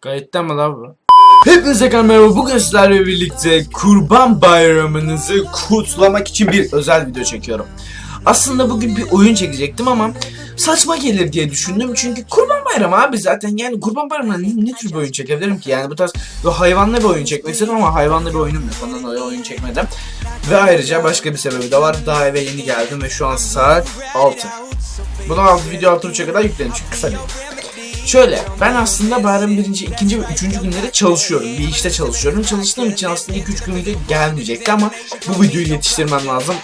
Kayıtta mı lan bu? Hepinize merhaba. Bugün sizlerle birlikte Kurban Bayramınızı kutlamak için bir özel video çekiyorum. Aslında bugün bir oyun çekecektim ama saçma gelir diye düşündüm. Çünkü Kurban Bayramı abi zaten yani Kurban Bayramı'na ne, ne tür bir oyun çekebilirim ki? Yani bu tarz bir hayvanlı bir oyun çekmek istedim ama hayvanlı bir oyunum yok. Ondan dolayı oyun çekmedim. Ve ayrıca başka bir sebebi de var. Daha eve yeni geldim ve şu an saat 6. Bunu video altı uç'a kadar yükledim çünkü kısa değil. Şöyle, ben aslında bayram birinci, ikinci ve üçüncü günleri çalışıyorum. Bir işte çalışıyorum. Çalıştığım için aslında ilk üç gün video gelmeyecekti ama bu videoyu yetiştirmem lazım.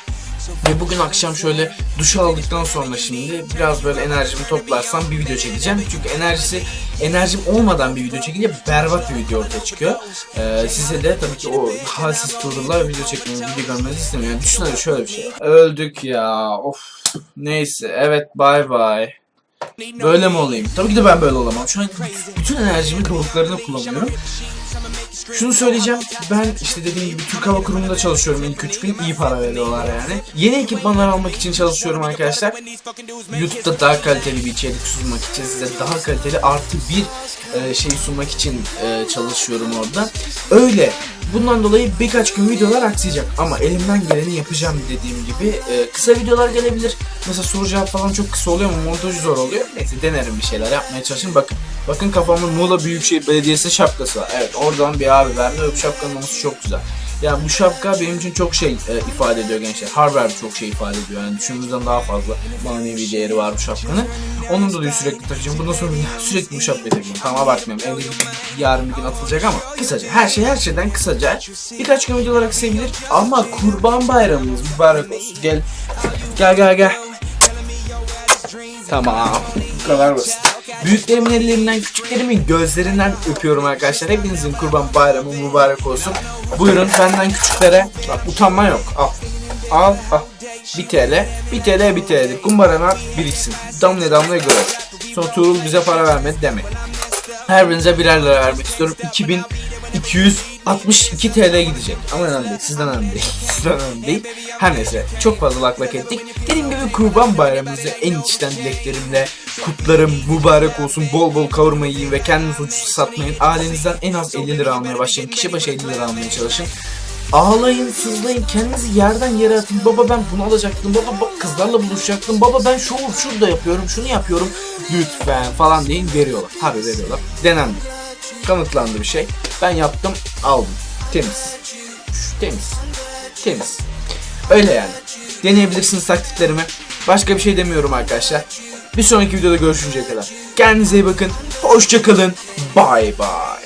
Ve bugün akşam şöyle duş aldıktan sonra şimdi biraz böyle enerjimi toplarsam bir video çekeceğim. Çünkü enerjisi enerjim olmadan bir video çekince berbat bir video ortaya çıkıyor. Ee, size de tabii ki o halsiz turla video çekmeyi, video görmenizi istemiyorum. Düşünün şöyle bir şey. Öldük ya. Of. Neyse. Evet. Bye bye. Böyle mi olayım? Tabii ki de ben böyle olamam. Şu an bütün enerjimi doruklarına kullanıyorum. Şunu söyleyeceğim. Ben işte dediğim gibi Türk Hava Kurumu'nda çalışıyorum ilk 3 gün. iyi para veriyorlar yani. Yeni ekipmanlar almak için çalışıyorum arkadaşlar. YouTube'da daha kaliteli bir içerik sunmak için size daha kaliteli artı bir e, şey sunmak için e, çalışıyorum orada. Öyle. Bundan dolayı birkaç gün videolar aksayacak ama elimden geleni yapacağım dediğim gibi e, kısa videolar gelebilir. Mesela soru cevap falan çok kısa oluyor ama montajı zor oluyor. Neyse denerim bir şeyler yapmaya çalışayım. Bakın bakın kafamın Muğla Büyükşehir Belediyesi şapkası var. Evet oradan bir abi verdi ve bu şapkanın olması çok güzel. Yani bu şapka benim için çok şey e, ifade ediyor gençler. Harbi çok şey ifade ediyor. Yani düşündüğümüzden daha fazla manevi değeri var bu şapkanın. Onun dolayı sürekli taşıyacağım. Bundan sonra sürekli bu şapkayı takacağım. Tamam abartmıyorum. Evde yarın bir gün atılacak ama kısaca. Her şey her şeyden kısaca. Birkaç gün olarak sevilir. Ama kurban bayramımız mübarek olsun. Gel. Gel gel gel. Tamam. Bu kadar basit. Büyüklerimin ellerinden, küçüklerimin gözlerinden öpüyorum arkadaşlar. Hepinizin kurban bayramı mübarek olsun. Buyurun benden küçüklere. Bak utanma yok. Al. Al al. 1 TL. 1 TL 1 TL. Kumbarana biriksin. Damla damla göre. Sonra Tuğrul bize para vermedi demek. Her birinize birer lira vermek istiyorum. 2262 TL gidecek. Ama önemli değil. Sizden önemli değil. Sizden önemli değil. Her neyse. Çok fazla laklak ettik. Dediğim gibi kurban bayramınızı en içten dileklerimle kutlarım. Mübarek olsun. Bol bol kavurma yiyin ve kendiniz ucuz satmayın. Ailenizden en az 50 lira almaya başlayın. Kişi başı 50 lira almaya çalışın. Ağlayın, sızlayın, kendinizi yerden yere atın. Baba ben bunu alacaktım, baba bak kızlarla buluşacaktım, baba ben şu şurada yapıyorum, şunu yapıyorum. Lütfen falan deyin veriyorlar. Harbi veriyorlar. Denendi. Kanıtlandı bir şey. Ben yaptım, aldım. Temiz. Temiz. Temiz. Öyle yani. Deneyebilirsiniz taktiklerimi. Başka bir şey demiyorum arkadaşlar. Bir sonraki videoda görüşünceye kadar. Kendinize iyi bakın. Hoşçakalın. Bye bye.